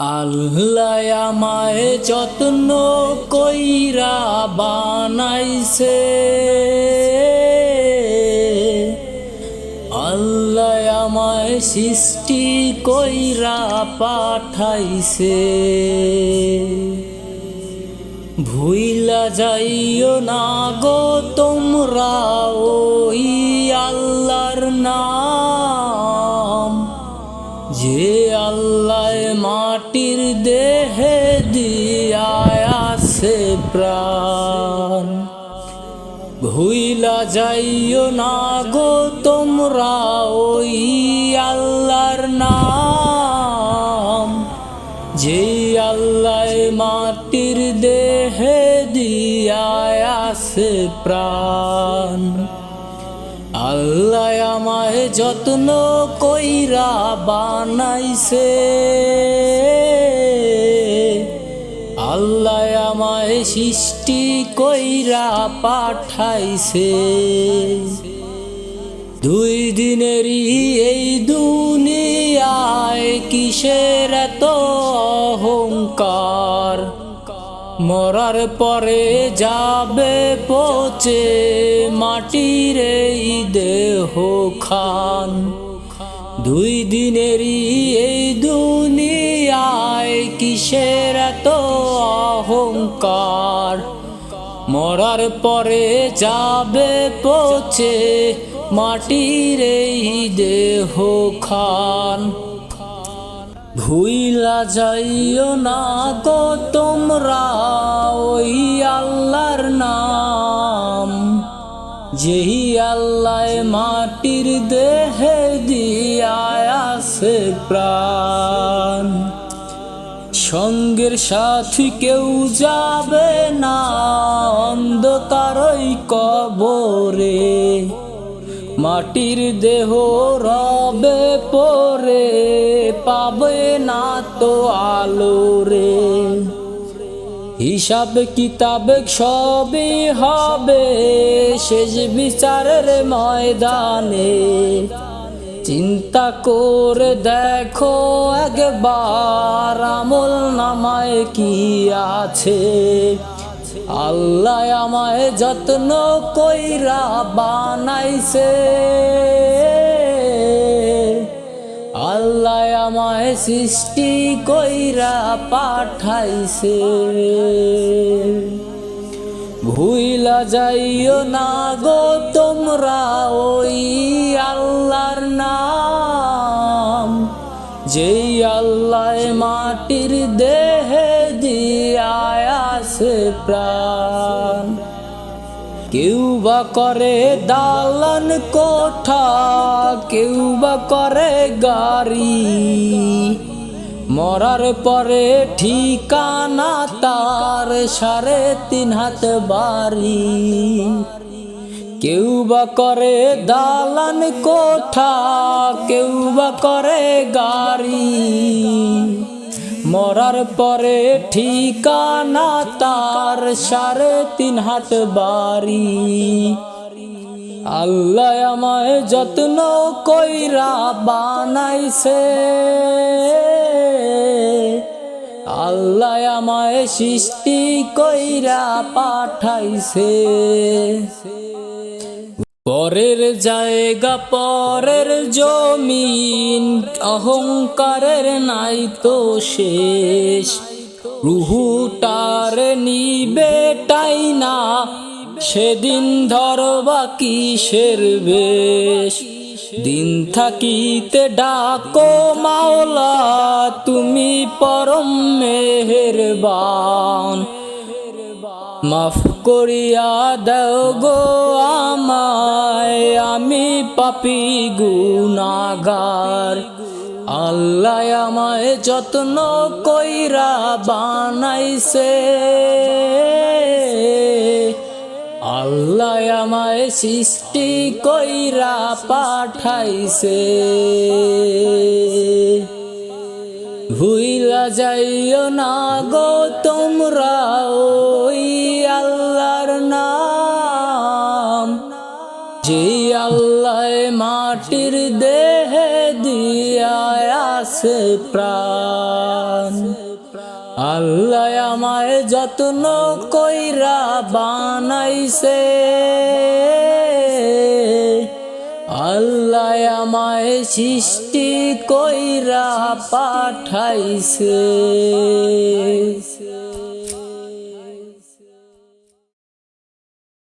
আল্লাহ যত্ন কইরা বানাইছে। আল্লাহ আমায় সৃষ্টি কইরা পাঠাইছে। ভুইলা যাইও না গো তোমরা ওই আল্লাহর নাম। যে আল্লাহ মাটির দেহে দিয়ায় আছে প্রাণ। ভুইলা যাইও না গো তোমরা ওই আল্লাহর নাম। যে আল্লাহ মাটির দেহে দিয়ায় আছে প্রাণ। আল্লাহ আমায় যত্ন কইরা বানাইছে। আল্লাহ আমায় সৃষ্টি কইরা পাঠাইছে। দুই দিনেরই এই দুনিয়ায় কিসের মরার পরে যাবে পচে মাটির এই দেহ খান। দুই দিনেরই এই দুনিয়ায় কিসের এত অহংকার? মরার পরে যাবে পচে মাটির এই দেহ খান। ভুইলা যাইও না গো তোমরা ওই আল্লাহর নাম। যেই আল্লাহ মাটির দেহে দিয়ায় আছে প্রাণ। সঙ্গের সাথী কেউ যাবে না অন্ধকারই কবরে। মাটির দেহ রবে পরে। পাবে না তো আলো রে। হিসাব কিতাব সবই হবে, শেষ বিচারের ময়দানে। চিন্তা করে দেখো একবার, আমল নামায় কি আছে? আল্লাহ আমায় যত্ন কইরা বানাইছে। আমায় সৃষ্টি কইরা পাঠাইছে। ভুইলা যাইও না গো তোমরা ওই আল্লাহর নাম। যেই আল্লাহ মাটির দেহে দিয়ায় আছে প্রাণ। কেউ বা করে দালান কোঠা, কেউ বা করে গাড়ি। মরার পরে ঠিকানা তার সাড়ে তিন হাত বাড়ি। কেউ বা করে দালান কোঠা, কেউ বা করে গাড়ি। মরার পরে ঠিকানা তার সাড়ে তিন হাত বাড়ি। আল্লাহ আমায় যত্ন কইরা বানাইছে। আল্লাহ আমায় সৃষ্টি কইরা পাঠাইছে। পরের জায়গা, পরের জমিন, অহংকারের নাই তো শেষ। রুহুটার নিবে টাই না, সেদিন ধরবা কিসের বেশ। দিন থাকিতে ডাকো মাওলা, তুমি পরম মেহেরবান। মাফ করিয়া দাও গো আমায়, আমি পাপি গুনাগার। আল্লাহ আমায় যত্ন কইরা বানাইছে। আল্লাহ আমায় সৃষ্টি কইরা পাঠাইছে। ভুইলা যাইও না গো তোমরা যে আল্লাহ মাটির দেহে দিয়া আছে প্রাণ। আল্লাহ আমায় যত্ন কইরা বানাইছে। আল্লাহ আমায় সৃষ্টি কইরা পাঠাইছে।